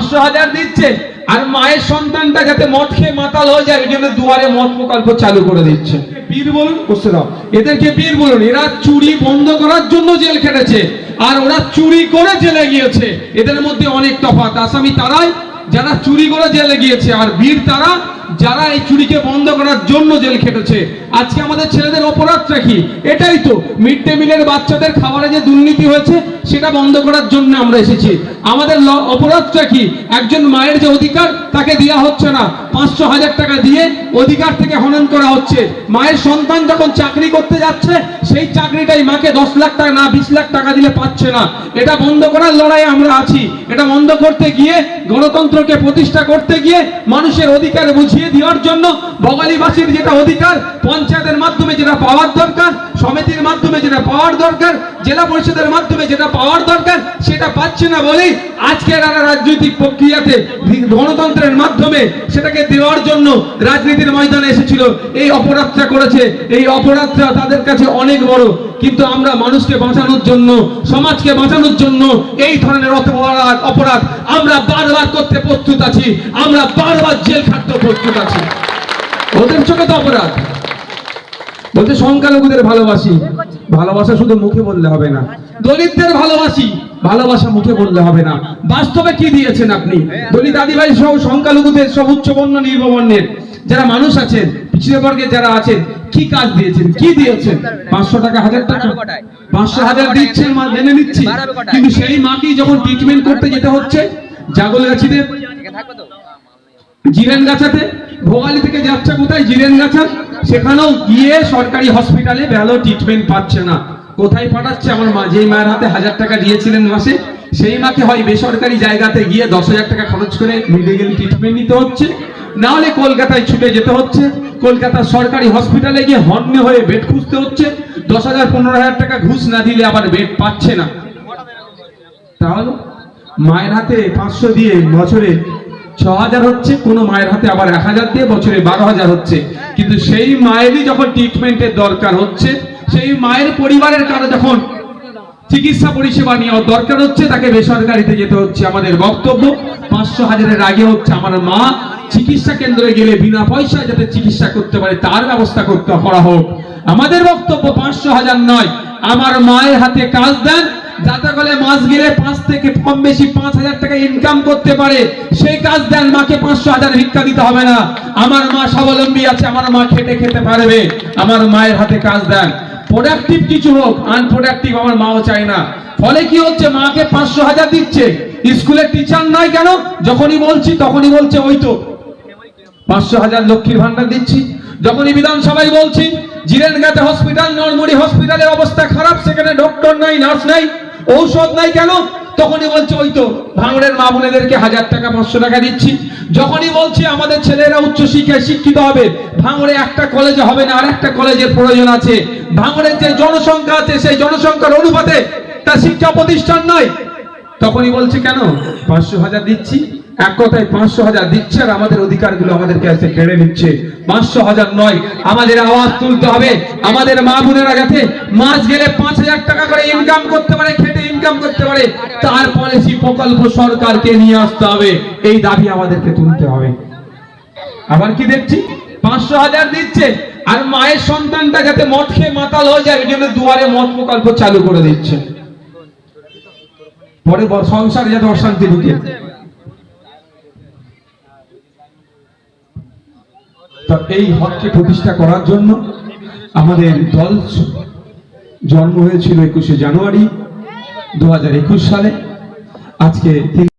পাঁচশো হাজার দিচ্ছে, আর মায়ের সন্তানটা যাতে মদ খেয়ে মাতাল হয়ে যায় এই জন্য দুয়ারে মদ প্রকল্প চালু করে দিচ্ছে। পীর বলুন দাও। এদেরকে পীর বলুন, এরা চুরি বন্ধ করার জন্য জেল খেটেছে, আর ওরা চুরি করে জেলে গিয়েছে। এদের মধ্যে অনেক তফাত আসামি তারাই, যারা চুরি করে জেলে গিয়েছে, আর বীর তারা যারা এই চুরিকে বন্ধ করার জন্য জেল খেটেছে, আজকে আমাদের ছেলেদের অপরাধটা কি? এটাই তো, মিড ডে মিলের বাচ্চাদের খাবারে যে দুর্নীতি হয়েছে, সেটা বন্ধ করার জন্য আমরা এসেছি। আমাদের অপরাধটা কি? একজন মায়ের যে অধিকার, তাকে দেওয়া হচ্ছে না। পাঁচশো হাজার টাকা দিয়ে অধিকার থেকে হনন করা হচ্ছে। মায়ের সন্তান যখন চাকরি করতে যাচ্ছে, সেই চাকরিটাই মাকে দশ লাখ টাকা না বিশ লাখ টাকা দিলে পাচ্ছে না। এটা বন্ধ করার লড়াই আমরা আছি। এটা বন্ধ করতে গিয়ে গণতন্ত্রকে প্রতিষ্ঠা করতে গিয়ে মানুষের অধিকার বুঝিয়ে দেওয়ার জন্য বগালীবাসীর যেটা অধিকার পঞ্চায়েতের মাধ্যমে যেটা পাওয়ার দরকার সমিতির মাধ্যমে যেটা পাওয়ার দরকার, জেলা পরিষদের মাধ্যমে যেটা পাওয়ার দরকার, সেটা পাচ্ছে না বলেই আজকে আর রাজনৈতিক প্রক্রিয়াতে গণতন্ত্রের মাধ্যমে সেটাকে দেওয়ার জন্য রাজনীতির ময়দানে এসেছিল। এই অপরাধটা করেছে, এই অপরাধটা তাদের কাছে অনেক বড়। কিন্তু আমরা মানুষকে বাঁচানোর জন্য, সমাজকে বাঁচানোর জন্য এই ধরনের অপরাধ অপরাধ আমরা বারবার করতে প্রস্তুত আছি, আমরা বারবার জেল খাটতে প্রস্তুত আছি। ওদের চোখে তো অপরাধ। বলতে সংখ্যালঘুদের ভালোবাসি। ভালোবাসা শুধু মুখে বললে হবে না। দলিতদের ভালোবাসি ভালোবাসা মুখে বললে হবে না। বাস্তবে কি দিয়েছেন আপনি? দলিত আদিবাসী সহ সংখ্যালঘুদের সব উচ্চবর্ণ নির্বর্ণের যারা মানুষ আছেন পিছিয়ে বর্গের যারা আছেন কি কাজ দিয়েছেন? কি দিয়েছেন? পাঁচশো টাকা হাজার টাকা? পাঁচশো হাজার দিচ্ছেন মা মেনে নিচ্ছি। কিন্তু সেই মাকেই যখন ট্রিটমেন্ট করতে যেতে হচ্ছে জাগলগাছিদের জিরেন গাছাতে, ভোগালী থেকে যাচ্ছে কোথায়? জিরেন গাছা। সেখানেও গিয়ে সরকারি হসপিটালে ভালো ট্রিটমেন্ট পাচ্ছে না। কোথায় পাঠাচ্ছে? আমার মা, যেই মায়ের হাতে হাজার টাকা দিয়েছিলেন মাসে, সেই মাকে হয় বেসরকারি জায়গাতে গিয়ে দশ হাজার টাকা খরচ করে মেডিকেল ট্রিটমেন্ট নিতে হচ্ছে। না হলে কলকাতায় ছুটে যেতে হচ্ছে। কলকাতার সরকারি হসপিটালে গিয়ে হন্যে হয়ে বেড খুঁজতে হচ্ছে। দশ হাজার, পনেরো হাজার টাকা ঘুষ না দিলে আবার বেড পাচ্ছে না। তাহলে মায়ের হাতে পাঁচশো দিয়ে বছরে ছ হচ্ছে, কোনো মায়ের হাতে আবার এক হাজার দিয়ে বছরে বারো হাজার হচ্ছে। কিন্তু সেই মায়েরই যখন ট্রিটমেন্টের দরকার হচ্ছে, সেই মায়ের পরিবারের কারও যখন চিকিৎসা পরিষেবা নেওয়ার দরকার হচ্ছে, তাকে বেসরকারিতে যেতে হচ্ছে। আমাদের বক্তব্য, পাঁচশো হাজারের আগে হচ্ছে আমার মা চিকিৎসা কেন্দ্রে গেলে বিনা পয়সায় যাতে চিকিৎসা করতে পারে, তার ব্যবস্থা করতে করা হোক। আমাদের বক্তব্য পাঁচশো হাজার নয়, আমার মায়ের হাতে কাজ দেন যাতে করে মাস গেলে পাঁচ থেকে কম বেশি পাঁচ হাজার টাকা ইনকাম করতে পারে। সেই কাজ দেন, মাকে পাঁচশো হাজার ভিক্ষা দিতে হবে না। আমার মা স্বাবলম্বী আছে, আমার মা খেটে খেতে পারবে। আমার মায়ের হাতে কাজ দেন। প্রোডাক্টিভ কিছু হোক আনপ্রোডাক্টিভ আমার মাও চায় না। ফলে কি হচ্ছে, মাকে পাঁচশো হাজার দিচ্ছে। স্কুলের টিচার নয় কেন? যখনই বলছি, তখনই বলছে, ওই তো, পাঁচশো হাজার লক্ষ্মীর ভান্ডার দিচ্ছি। যখনই বিধানসভায় বলছি, জিরেনগাতে হসপিটাল নরমুড়ি হসপিটালের অবস্থা খারাপ, সেখানে ডক্টর নাই নার্স নাই। ঔষধ নাই কেন? তখনই বলছে, ওই তো ভাঙড়ের মা বোনেদেরকে হাজার টাকা, পাঁচশো টাকা দিচ্ছি। যখনই বলছি, আমাদের ছেলেরা উচ্চশিক্ষায় শিক্ষিত হবে, ভাঙড়ে একটা কলেজে হবে না, আর একটা কলেজের প্রয়োজন আছে। ভাঙড়ের যে জনসংখ্যা আছে, সেই জনসংখ্যার অনুপাতে তা শিক্ষা প্রতিষ্ঠান নয়। তখনই বলছে, কেন? পাঁচশো হাজার দিচ্ছি এক কথায় পাঁচশো হাজার দিচ্ছে আর আমাদের অধিকারগুলো আমাদের কাছে কেড়ে নিচ্ছে। পাঁচশো হাজার নয়, আমাদের আওয়াজ তুলতে হবে। আমাদের মা বোনেরা যাতে মাস গেলে পাঁচ হাজার টাকা করে ইনকাম করতে পারে, খেটে ইনকাম করতে পারে, তার পলিসি প্রকল্প সরকারকে নিয়ে আসতে হবে। এই দাবি আমাদেরকে তুলতে হবে। আবার কি দেখছি? পাঁচশো হাজার দিচ্ছে আর মায়ের সন্তানটা যাতে মদ খেয়ে মাতাল হয়ে যায় এই জন্য দুয়ারে মদ প্রকল্প চালু করে দিচ্ছে। পরে সংসারে যাতে অশান্তি ঢুকে। তা এই হককে প্রতিষ্ঠা করার জন্য আমাদের দল জন্ম হয়েছিল একুশে জানুয়ারি দু হাজার একুশ সালে। আজকে